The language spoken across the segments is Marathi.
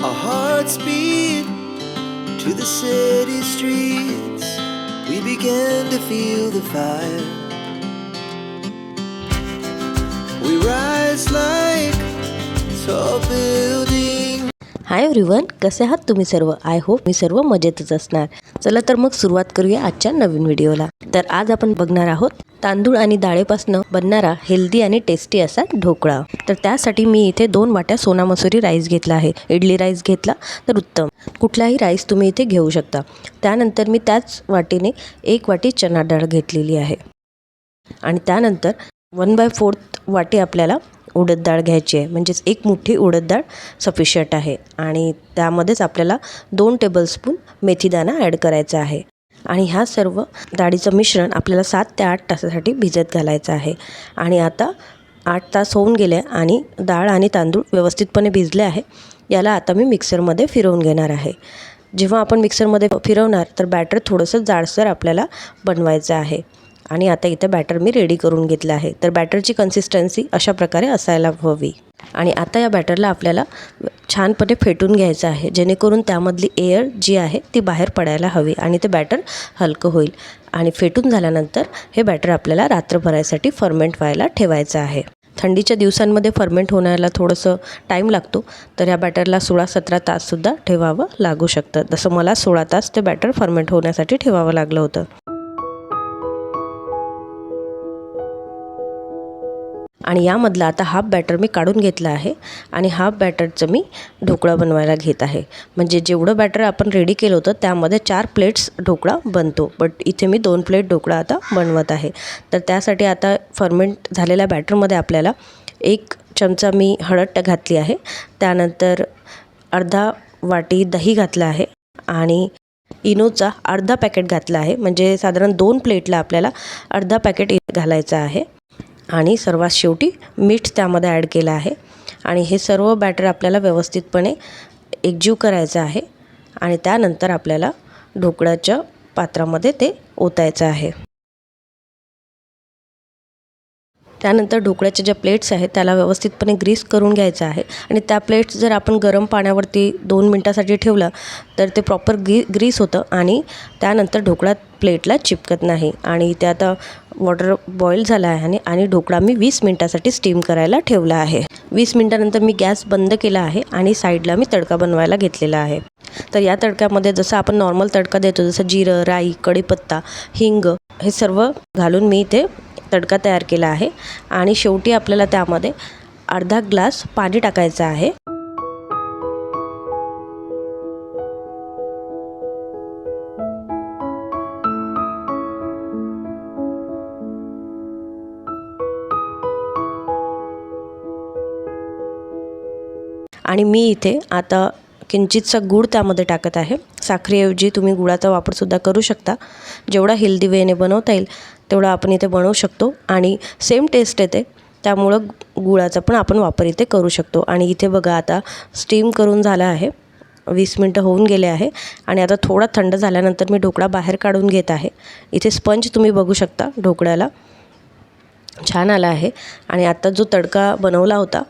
Our hearts beat to the city streets. We began to feel the fire. We rise like tall buildings. Hi everyone कसे आहात तुम्ही सर्व? आय होप मी सर्व मजेतच असणार. चला तर मग सुरुवात करूया आजच्या नवीन व्हिडिओला. तर आज आपण बघणार आहोत तांदूळ आणि डाळेपासून बनणारा हेल्दी आणि टेस्टी असा ढोकळा. तर त्यासाठी मी इथे दोन वाट्या सोना मसुरी राईस घेतला आहे. इडली राईस घेतला तर उत्तम. कुठलाही राईस तुम्ही इथे घेऊ शकता. त्यानंतर मी त्याच वाटीने एक वाटी चना डाळ घेतलेली आहे. आणि त्यानंतर वन बाय फोर्थ वाटी आपल्याला उडद डाळ घ्यायची आहे. म्हणजेच एक मुठ्ठी उडद डाळ सफिशियंट आहे. आणि त्यामध्येच आपल्याला दोन टेबलस्पून मेथीदाणा ॲड करायचा आहे. आणि ह्या सर्व डाळीचं मिश्रण आपल्याला सात ते आठ तासासाठी भिजत घालायचं आहे. आणि आता आठ तास होऊन गेले आणि डाळ आणि तांदूळ व्यवस्थितपणे भिजले आहे. याला आता मी मिक्सरमध्ये फिरवून घेणार आहे. जेव्हा आपण मिक्सरमध्ये फिरवणार तर बॅटर थोडंसं जाडसर आपल्याला बनवायचं आहे. आणि आता इथं बॅटर मी रेडी करून घेतलं आहे. तर बॅटरची कन्सिस्टन्सी अशा प्रकारे असायला हवी. आणि आता या बॅटरला आपल्याला छानपणे फेटून घ्यायचं आहे. जेणेकरून त्यामधली एअर जी आहे ती बाहेर पडायला हवी आणि ते बॅटर हलकं होईल. आणि फेटून झाल्यानंतर हे बॅटर आपल्याला रात्रभरासाठी फर्मेंट व्हायला ठेवायचं आहे. थंडीच्या दिवसांमध्ये फर्मेंट होण्याला थोडंसं टाईम लागतो तर या बॅटरला सोळा सतरा ताससुद्धा ठेवावं लागू शकतं. जसं मला सोळा तास ते बॅटर फर्मेंट होण्यासाठी ठेवावं लागलं होतं. आणि यामधला आता हाफ बॅटर मी काढून घेतला आहे आणि हाफ बॅटरचं मी ढोकळा बनवायला घेत आहे. म्हणजे जेवढं बॅटर आपण रेडी केलं होतं त्यामध्ये चार प्लेट्स ढोकळा बनतो. बट इथे मी दोन प्लेट ढोकळा आता बनवत आहे. तर त्यासाठी आता फर्मेंट झालेल्या बॅटरमध्ये आपल्याला एक चमचा मी हळद घातली आहे. त्यानंतर अर्धा वाटी दही घातलं आहे आणि इनोचा अर्धा पॅकेट घातला आहे. म्हणजे साधारण दोन प्लेटला आपल्याला अर्धा पॅकेट घालायचं आहे. आणि सर्वात शेवटी मीठ त्यामध्ये ॲड केलं आहे. आणि हे सर्व बॅटर आपल्याला व्यवस्थितपणे एकजीव करायचं आहे. आणि त्यानंतर आपल्याला ढोकळ्याच्या पात्रामध्ये ते ओतायचं आहे. त्यानंतर ढोकळ्याच्या ज्या प्लेट्स आहेत त्याला व्यवस्थितपणे ग्रीस करून घ्यायचं आहे. आणि त्या प्लेट्स जर आपण गरम पाण्यावरती दोन मिनटासाठी ठेवलं तर ते प्रॉपर ग्री ग्रीस होतं आणि त्यानंतर ढोकळा प्लेटला चिपकत नाही. आणि ते आता वॉटर बॉईल झाला आहे आणि आणि ढोकळा मी वीस मिनटासाठी स्टीम करायला ठेवला आहे. वीस मिनटानंतर मी गॅस बंद केला आहे आणि साईडला मी तडका बनवायला घेतलेला आहे. तर या तडक्यामध्ये जसं आपण नॉर्मल तडका देतो जसं जिरं राई कढीपत्ता हिंग हे सर्व घालून मी इथे तडका तयार केला आहे आणि शेवटी आपल्याला त्यामध्ये अर्धा ग्लास पाणी टाकायचं आहे. आणि मी इथे आता किंचितसा गूळ त्यामध्ये टाकत आहे. साखरेऐवजी तुम्ही गुळाचा वापरसुद्धा करू शकता. जेवढा हेल्दी वेने बनवता येईल तेवढा आपण इथे बनवू शकतो आणि सेम टेस्ट येते. त्यामुळं गुळाचा पण आपण वापर इथे करू शकतो. आणि इथे बघा आता स्टीम करून झाला आहे. वीस मिनटं होऊन गेले आहे. आणि आता थोडा थंड झाल्यानंतर मी ढोकळा बाहेर काढून घेत आहे. इथे स्पंज तुम्ही बघू शकता ढोकळ्याला. छान आला आहे. आणि आता जो तडका बनवला होता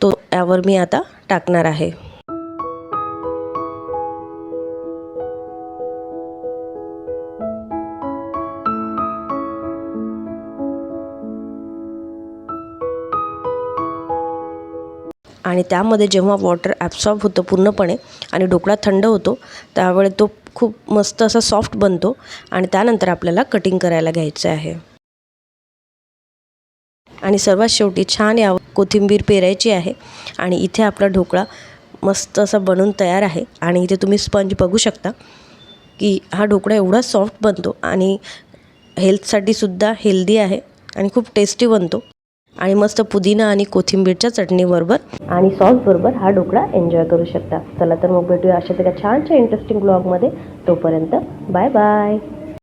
तो यावर मी आता टाकणार आहे. आणि त्यामध्ये जेव्हा वॉटर ॲब्सॉर्ब होतं पूर्णपणे आणि ढोकळा थंड होतो त्यावेळे तो खूप मस्त असा सॉफ्ट बनतो आणि त्यानंतर आपल्याला कटिंग करायला घ्यायचं आहे. आणि सर्वात शेवटी छान या कोथिंबीर पेरायची आहे आणि इथे आपला ढोकळा मस्त असा बनून तयार आहे आणि इथे तुम्ही स्पंज बघू शकता की हा ढोकळा एवढा सॉफ्ट बनतो आणि हेल्थसाठी सुद्धा हेल्दी आहे आणि खूप टेस्टी बनतो. आणि मस्त पुदिना आणि कोथिंबीरच्या चटणीबरोबर आणि सॉसबरोबर हा ढोकळा एन्जॉय करू शकता. चला तर मग भेटूया अशा तरी छानशा इंटरेस्टिंग ब्लॉगमध्ये तोपर्यंत बाय बाय.